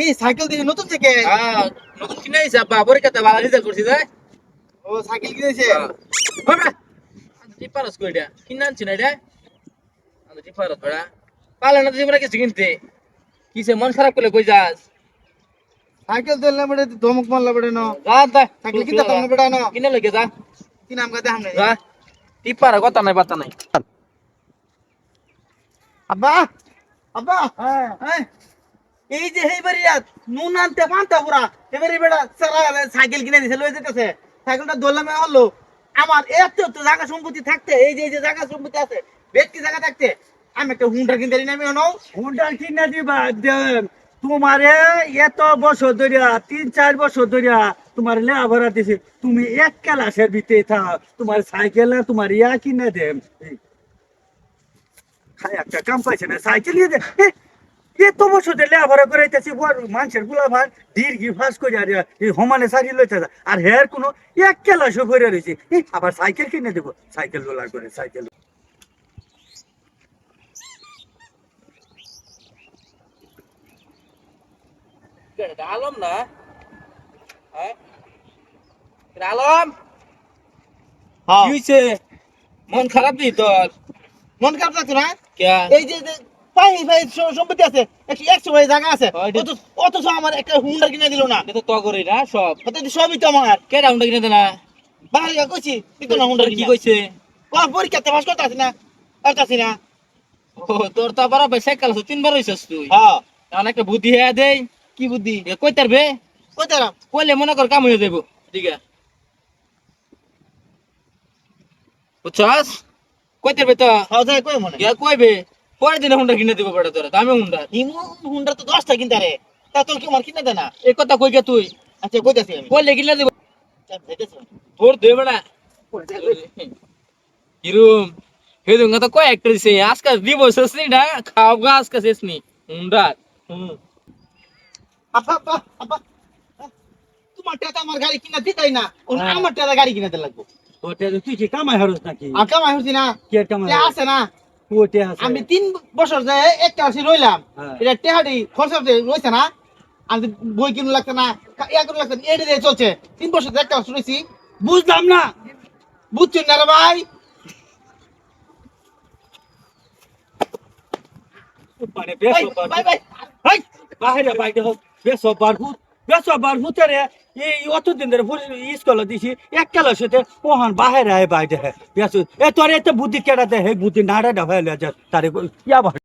এই সাইকেল দিয়ে নতুন থেকে? হ্যাঁ নতুন কিনে আইছে আব্বা। পরীক্ষাতে ভালো রেজাল্ট করছি তাই ও সাইকেল কিনেছে? বাবা টিপারস কইডা কিনে আনছি না এটা? আমি টিপারস বড়া পালে না জীবনে কিছু কিনতে। কিসে মন খারাপ করলে কই যাস? সাইকেল দিলে বড়ে ধমক মারলা বড়ে ন। যা যা। সাইকেল কিনতে বড়ে ন কিনে লগে যা। কি নাম কাতে হামনে? যা। টিপার কথা নাই বাতা নাই। আব্বা! আব্বা হ্যাঁ। এই যে এই বাড়ি রাত নুন আনতে পান্তা পুরা। এবারে বেড়া সারা সাইকেল কিনে দিছে লয়ে যেতেছে। সাইকেলটা দোলামে হলো। আমার এত তো জায়গা সম্পত্তি থাকতে এই যে এই যে জায়গা সম্পত্তি আছে ব্যক্তি জায়গা থাকতে আমি একটা হুন্ডা কিনতে নামি হনো হুন্ডা কিনে দিবা তোমারে এত বছর ধরিয়া তিন চার বছর ধরিয়া তোমার লেভরা দিছে। তুমি এক ক্লাসের ভিতরে থাক তোমার সাইকেল না তোমার ইয়া কিনে খাই একটা কাম পাইছে না সাইকেল নিয়ে দে। এ, এত বছর ধরে লেভরা করাইতেছি বড় মানুষেরগুলা ভাই দীর্ঘি ফাঁস করে আর এই সমানে সারি লইতে আর হের কোনো এক ক্লাসও করে রয়েছে আবার সাইকেল কিনে দেবো। সাইকেল রোলার করে সাইকেল আলম না? হ্যাঁ? আলম? হ্যাঁ। মন খারাপ দি তোর? মন খারাপ লাগতো না? এই যে পাই পাই সম্পত্তি আছে একশো একশো ভাই জায়গা আছে অথচ আমার একটা হুন্ডা কিনে দিল না। তো তগরে না সব। তো সবই তো আমার। কে রাউন্ড কিনে দে না? বাহার কইছি দিত না হুন্ডা কি কইছে? কোন পরীক্ষাতে পাস করতে আসি না করতে না ও তোর তো আবার ভাই সাইকেল আছে তিনবার হইছস তুই। হ্যাঁ এখন একটা বুদ্ধি হ্যাঁ দেই। কি বুদ্ধি? এ কই তারবে কই তারা? কইলে মনে কর কাম হয়ে যাব ঠিক আছে। বুঝছস? কই তারবে তো? হ্যাঁ তাই কই মনে ইয়া কইবে পরের দিনে হুন্ডা কিনে দিব বেটা তোরা দামি হুন্ডা। হিমু হুন্ডা তো দশটা কিনতে রে। তা তোর কি আমার কিনে দে না? এই কথা কই গে তুই? আচ্ছা কইতাছি আমি। কইলে কিনে দিব। তোর দে বেটা। কিরুম? হেদুন তো কয় একটা দিছে? আজকে দিব শেষনি না? খাওয়া গা আজকে শেষনি হুন্ডা। হুম। আপা আপা তোমার টাকা আমার গাড়ি কিনা দিতাই না। হ্যাঁ। আমার টাকা গাড়ি কিনে দিতে লাগবো। তুই কি কামাই হারস নাকি? আর কামাই হচ্ছি না। কে কামাই আছে না। আমি তিন বছর যে একটা বছর রইলাম। হ্যাঁ। এটা টেহাটি খরচা রয়েছে না আমি বই কিনু লাগছে না ইয়া কিনু লাগছে এটা দিয়ে চলছে। তিন বছর যে একটা রয়েছি বুঝলাম না। বুঝছেন না রে ভাই? ভাই ভাই। ভাই বাইরে বাইরে হোক বেসো বারহুত বেসো বারহুতে রে এই অত দিন ধরে স্কুলে দিছি, এক ক্লাস সাথে ওহান বাইরে আয় বাইরে বেসো, এ তোর এত বুদ্ধি দে হে বুদ্ধি নাড়া হয়ে তারে ইয়া